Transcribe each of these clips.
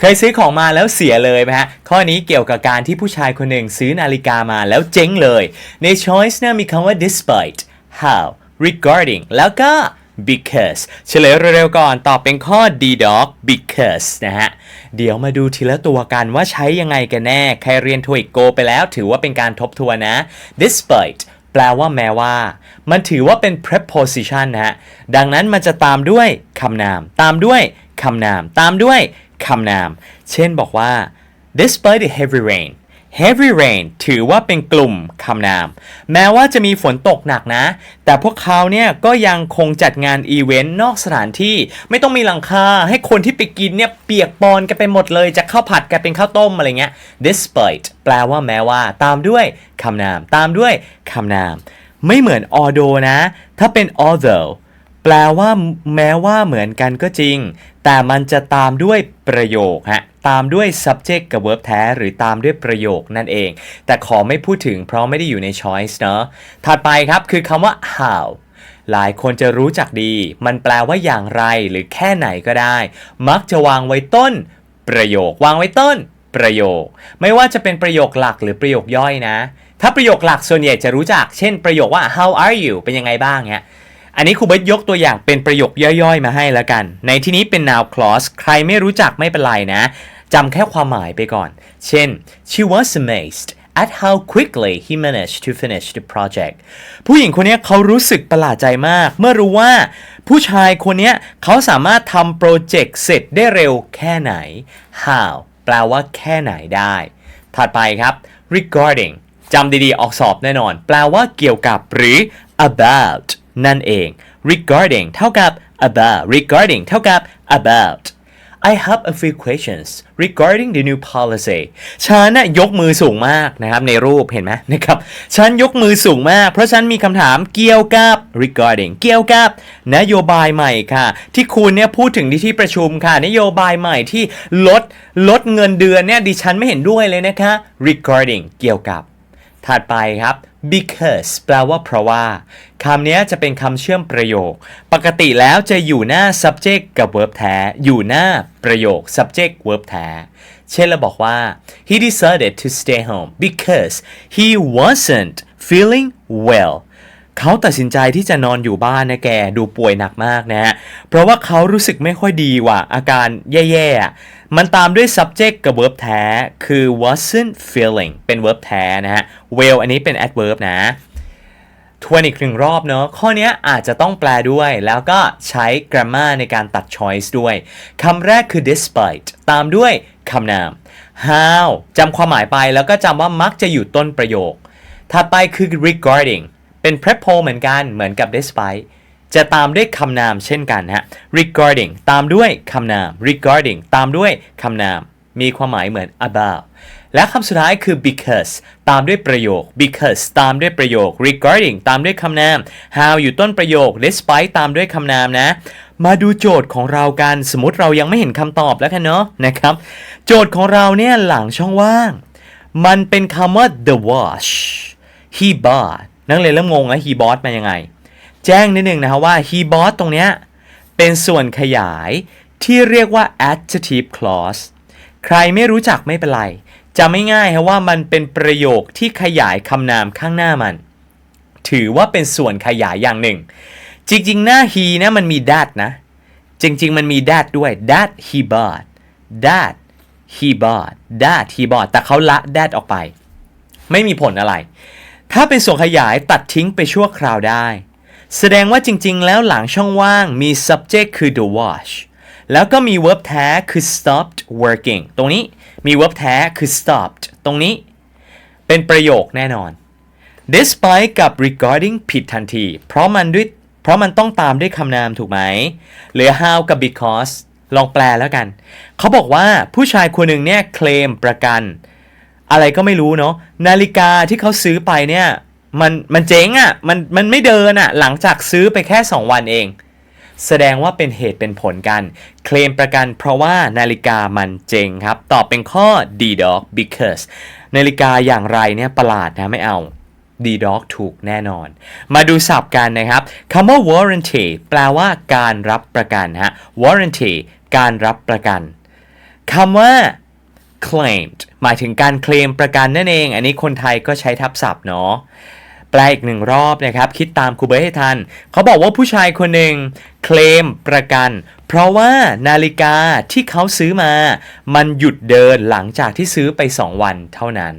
เคยซื้อของมาแล้วเสียเลยไหมฮะ ข้อนี้เกี่ยวกับการที่ผู้ชายคนหนึ่งซื้อนาฬิกามาแล้วเจ๊งเลย ใน choice เนี่ยมีคำว่า despite how regarding แล้วก็ because เฉลยเร็วๆก่อนตอบเป็นข้อ D dog because นะฮะ เดี๋ยวมาดูทีละตัวกันว่าใช้ยังไงกันแน่ ใครเรียน TOEIC Go ไปแล้วถือว่าเป็นการทบทวนนะ despite แปลว่าแม้ว่า มันถือว่าเป็น preposition นะฮะ ดังนั้นมันจะตามด้วยคำนาม ตามด้วยคำนาม ตามด้วย คำนาม เช่นบอกว่า despite the heavy rain heavy rain ถือว่าเป็นกลุ่มคำนาม แม้ว่าจะมีฝนตกหนักนะ แต่พวกเขาเนี่ยก็ยังคงจัดงานอีเวนต์นอกสถานที่ไม่ต้องมีหลังคาให้คนที่ไปกินเนี่ยเปียกปอนกันไปหมดเลยจะข้าวผัดกันเป็นข้าวต้มอะไรเงี้ย despite แปลว่าแม้ว่า ตามด้วยคำนาม ตามด้วยคำนาม ไม่เหมือน although นะ ถ้าเป็น although แปลว่าแม้ว่าเหมือนกันก็จริง แต่มันจะตามด้วยประโยคฮะตามด้วย subject กับ verb แท้ หรือตามด้วยประโยคนั่นเอง แต่ขอไม่พูดถึงเพราะไม่ได้อยู่ใน choice เนอะถัดไปครับคือคำว่า how หลายคนจะรู้จักดี มันแปลว่าอย่างไรหรือแค่ไหนก็ได้ มักจะวางไว้ต้น ประโยควางไว้ต้น ประโยค ไม่ว่าจะเป็นประโยคหลักหรือประโยคย่อยนะ ถ้าประโยคหลักส่วนใหญ่จะรู้จัก เช่น ประโยคว่า how are you เป็นยังไงบ้างเนี้ย อันนี้ครูเบิร์ตยกตัวอย่างเป็นประโยคย่อยๆ มาให้แล้วกัน ในที่นี้เป็น now clause ใครไม่รู้จักไม่เป็นไรนะจำแค่ความหมายไปก่อน เช่น she was amazed at how quickly he managed to finish the project ผู้หญิงคนนี้เขารู้สึกประหลาดใจมาก เมื่อรู้ว่าผู้ชายคนนี้เขาสามารถทำโปรเจกต์เสร็จได้เร็วแค่ไหน how แปลว่าแค่ไหนได้ ถัดไปครับ regarding จำดีๆ ออกสอบแน่นอน แปลว่าเกี่ยวกับหรือ about นั่นเอง regarding เท่ากับ about regarding เท่ากับ about I have a few questions regarding the new policy ฉันน่ะยกมือสูงมากนะครับในรูปเห็นไหมนะครับฉันยกมือสูงมาก เพราะฉันมีคำถามเกี่ยวกับ regarding เกี่ยวกับ นโยบายใหม่ค่ะ ที่คุณเนี่ยพูดถึงที่ที่ประชุมค่ะ นโยบายใหม่ที่ลดลดเงินเดือนเนี่ยดิฉันไม่เห็นด้วยเลยนะคะ regarding เกี่ยวกับ ถัดไปครับ because แปลว่าเพราะว่าคำนี้จะเป็นคำเชื่อมประโยค ปกติแล้วจะอยู่หน้า subject กับ verb แท้ อยู่หน้าประโยค subject verb แท้ เช่นเราบอกว่า he decided to stay home because he wasn't feeling well เขาตัดสินใจที่จะนอนอยู่บ้านนะแก ดูป่วยหนักมากนะ เพราะว่าเขารู้สึกไม่ค่อยดีว่ะ อาการแย่ๆ มันตามด้วย subject กับ verb แท้ คือ wasn't feeling เป็น verb แท้นะฮะ well อันนี้เป็น adverb นะทวนอีกหนึ่งรอบเนาะข้อนี้อาจจะต้องแปลด้วย แล้วก็ใช้ grammar ในการตัด choice ด้วยคำแรกคือ despite ตามด้วยคำนาม how จำความหมายไปแล้วก็จำว่ามักจะอยู่ต้นประโยค ถัดไปคือ regarding เป็น prepo เหมือนกันเหมือนกับ despite จะตามด้วยคำนามเช่นกันฮะ regarding ตามด้วยคำนาม regarding ตามด้วยคำนาม มีความหมายเหมือน about และคำสุดท้ายคือ because ตามด้วยประโยค because ตามด้วยประโยค regarding ตามด้วยคำนาม how อยู่ต้นประโยค despite ตามด้วยคำนามนะ มาดูโจทย์ของเรากัน สมมติเรายังไม่เห็นคำตอบแล้วกันเนาะนะครับ โจทย์ของเราเนี่ยหลังช่องว่าง มันเป็นคำว่า the wash he bought นักเรียนเริ่มงงแล้ว he bought มายังไง จ้งนิดนึงนะครับว่า he bought ตรงเนี้ยเป็นส่วนขยายที่เรียกว่า adjective clause ใครไม่รู้จักไม่เป็นไรจำไม่ง่ายครับว่ามันเป็นประโยคที่ขยายคำนามข้างหน้ามัน ถือว่าเป็นส่วนขยายอย่างหนึ่ง จริงๆ หน้า he นะมันมี that นะ จริง ๆ มันมี that ด้วย that he bought that he bought that he bought แต่เขาละ that ออกไป ไม่มีผลอะไร ถ้าเป็นส่วนขยายตัดทิ้งไปชั่วคราวได้ แสดงว่าจริง ๆ แล้วหลังช่องว่างมี subject คือ the wash แล้วก็มี verb แท้คือ stopped working ตรงนี้มี verb แท้คือ stopped ตรงนี้เป็นประโยคแน่นอน despite กับ regarding ผิดทันที เพราะมันด้วยเพราะมันต้องตามด้วยคำนามถูกไหมเหลือ how กับ because ลองแปลแล้วกัน เขาบอกว่าผู้ชายคนหนึ่งเนี่ยเคลมประกัน อะไรก็ไม่รู้เนาะนาฬิกาที่เขาซื้อไปเนี่ย มันมันเจ๊งอะ่ะมันมันไม่เดินอะ่ะหลังจากซื้อไปแค่ 2 วันเอง แสดงว่าเป็นเหตุเป็นผลกัน เคลมประกันเพราะว่านาฬิกามันเจ๊งครับ ตอบเป็นข้อ D dog because นาฬิกาอย่างไรเนี่ยประหลาดนะไม่เอา D dog ถูกแน่นอน มาดูศัพท์กันนะครับคำว่า warranty แปลว่าการรับประกันฮะ warranty การรับประกันคำว่า claimed หมายถึงการเคลมประกันนั่นเอง อันนี้คนไทยก็ใช้ทับศัพท์เนาะ แปลอีกหนึ่งรอบนะครับ คิดตามครูเบิร์ตให้ทัน เขาบอกว่าผู้ชายคนหนึ่งเคลมประกัน เพราะว่านาฬิกาที่เขาซื้อมา มันหยุดเดินหลังจากที่ซื้อไป 2 วันเท่านั้น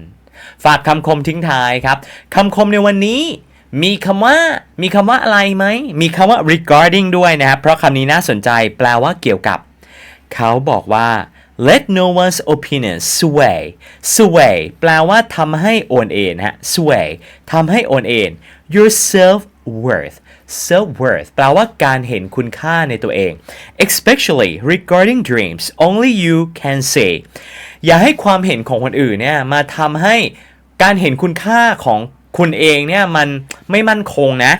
ฝากคำคมทิ้งท้ายครับคำคมในวันนี้มีคำว่า มีคำว่าอะไรไหม มีคำว่า regarding ด้วยนะครับ เพราะคำนี้น่าสนใจแปลว่าเกี่ยวกับ เขาบอกว่า let no one's opinion sway sway แปลว่าทำให้โอนเอ็นฮะ sway ทำให้โอนเอ็น your self worth self worth แปลว่าการเห็นคุณค่าในตัวเอง especially regarding dreams only you can say อย่าให้ความเห็นของคนอื่นเนี่ยมาทำให้การเห็นคุณค่าของคุณเองเนี่ยมันไม่มั่นคงนะ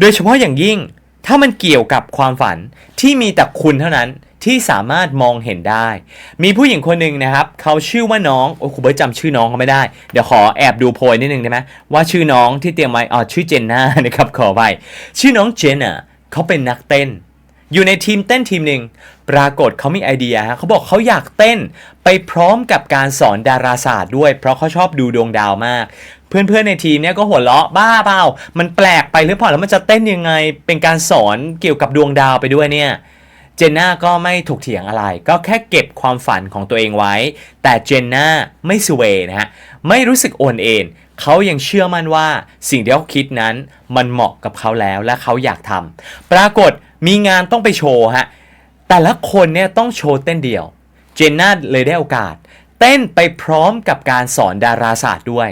โดยเฉพาะอย่างยิ่งถ้ามันเกี่ยวกับความฝันที่มีแต่คุณเท่านั้น ที่สามารถมองเห็นได้ มีผู้หญิงคนหนึ่งนะครับ เขาชื่อว่าน้อง โอ้คุณเบิร์ตจำชื่อน้องเขาไม่ได้ เดี๋ยวขอแอบดูโพยนิดนึงได้ไหมว่าชื่อน้องที่เตรียมไว้อ๋อชื่อเจนน่านะครับขอไปชื่อน้องเจนน่ะเขาเป็นนักเต้น อยู่ในทีมเต้นทีมหนึ่งปรากฏเขามีไอเดียฮะเขาบอกเขาอยากเต้นไปพร้อมกับการสอนดาราศาสตร์ด้วย เพราะเขาชอบดูดวงดาวมากเพื่อนๆในทีมเนี่ยก็หัวเราะบ้าเปล่า มันแปลกไปหรือเปล่าแล้วมันจะเต้นยังไง เป็นการสอนเกี่ยวกับดวงดาวไปด้วยเนี่ย เจนน่าก็ไม่ถูกเถียงอะไร ก็แค่เก็บความฝันของตัวเองไว้ แต่เจนน่าไม่สเวย์นะฮะ ไม่รู้สึกโอนเอ็นเขายังเชื่อมั่นว่าสิ่งที่เขาคิดนั้นมันเหมาะกับเขาแล้วและเขาอยากทำปรากฏมีงานต้องไปโชว์ฮะ แต่ละคนเนี่ยต้องโชว์เต้นเดี่ยว เจนน่าเลยได้โอกาส เต้นไปพร้อมกับการสอนดาราศาสตร์ด้วย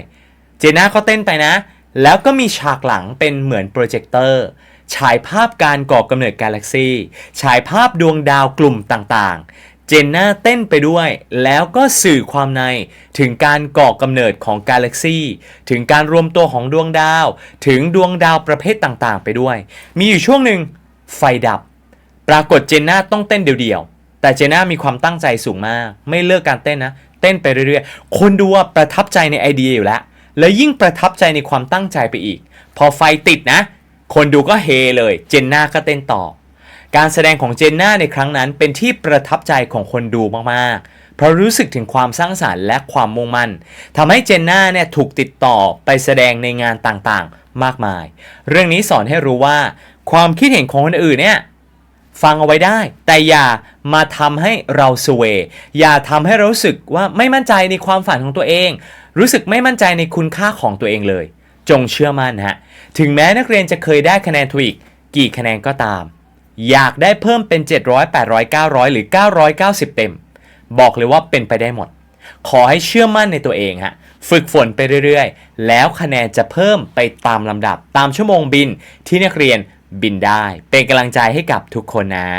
เจนน่าเขาเต้นไปนะ แล้วก็มีฉากหลังเป็นเหมือนโปรเจคเตอร์ ฉายภาพการก่อกำเนิดกาแล็กซีฉายภาพดวงดาวกลุ่มต่างๆ เจนน่าเต้นไปด้วย แล้วก็สื่อความในถึงการก่อกำเนิดของกาแล็กซีถึงการรวมตัวของดวงดาว ถึงดวงดาวประเภทต่างๆ ไปด้วย มีอยู่ช่วงหนึ่งไฟดับ ปรากฏเจนน่าต้องเต้นเดี่ยวๆ แต่เจนน่ามีความตั้งใจสูงมาก ไม่เลิกการเต้นนะ เต้นไปเรื่อยๆ คนดูว่าประทับใจในไอเดียอยู่แล้ว แล้วยิ่งประทับใจในความตั้งใจไปอีก พอไฟติดนะ คนดูก็เฮเลย เจนน่าก็เต้นต่อ การแสดงของเจนน่าในครั้งนั้นเป็นที่ประทับใจของคนดูมากๆ เพราะรู้สึกถึงความสร้างสารรค์และความมุ่งมั่นทำให้เจนน่าเนี่ยถูกติดต่อไปแสดงในงานต่างๆ มากมาย เรื่องนี้สอนให้รู้ว่า ความคิดเห็นของคนอื่นเนี่ยฟังเอาไว้ได้ แต่อย่ามาทำให้เราสเวยอย่าทำให้เรารู้สึกว่าไม่มั่นใจในความฝันของตัวเอง รู้สึกไม่มั่นใจในคุณค่าของตัวเองเลย จงเชื่อมั่นฮะ ถึงแม้นักเรียนจะเคยได้คะแนนทวิกกี่คะแนนก็ตาม อยากได้เพิ่มเป็น 700 800 900 หรือ 990 เต็ม บอกเลยว่าเป็นไปได้หมด ขอให้เชื่อมั่นในตัวเองฮะ ฝึกฝนไปเรื่อยๆ แล้วคะแนนจะเพิ่มไปตามลำดับ ตามชั่วโมงบินที่นักเรียนบินได้ เป็นกำลังใจให้กับทุกคนนะ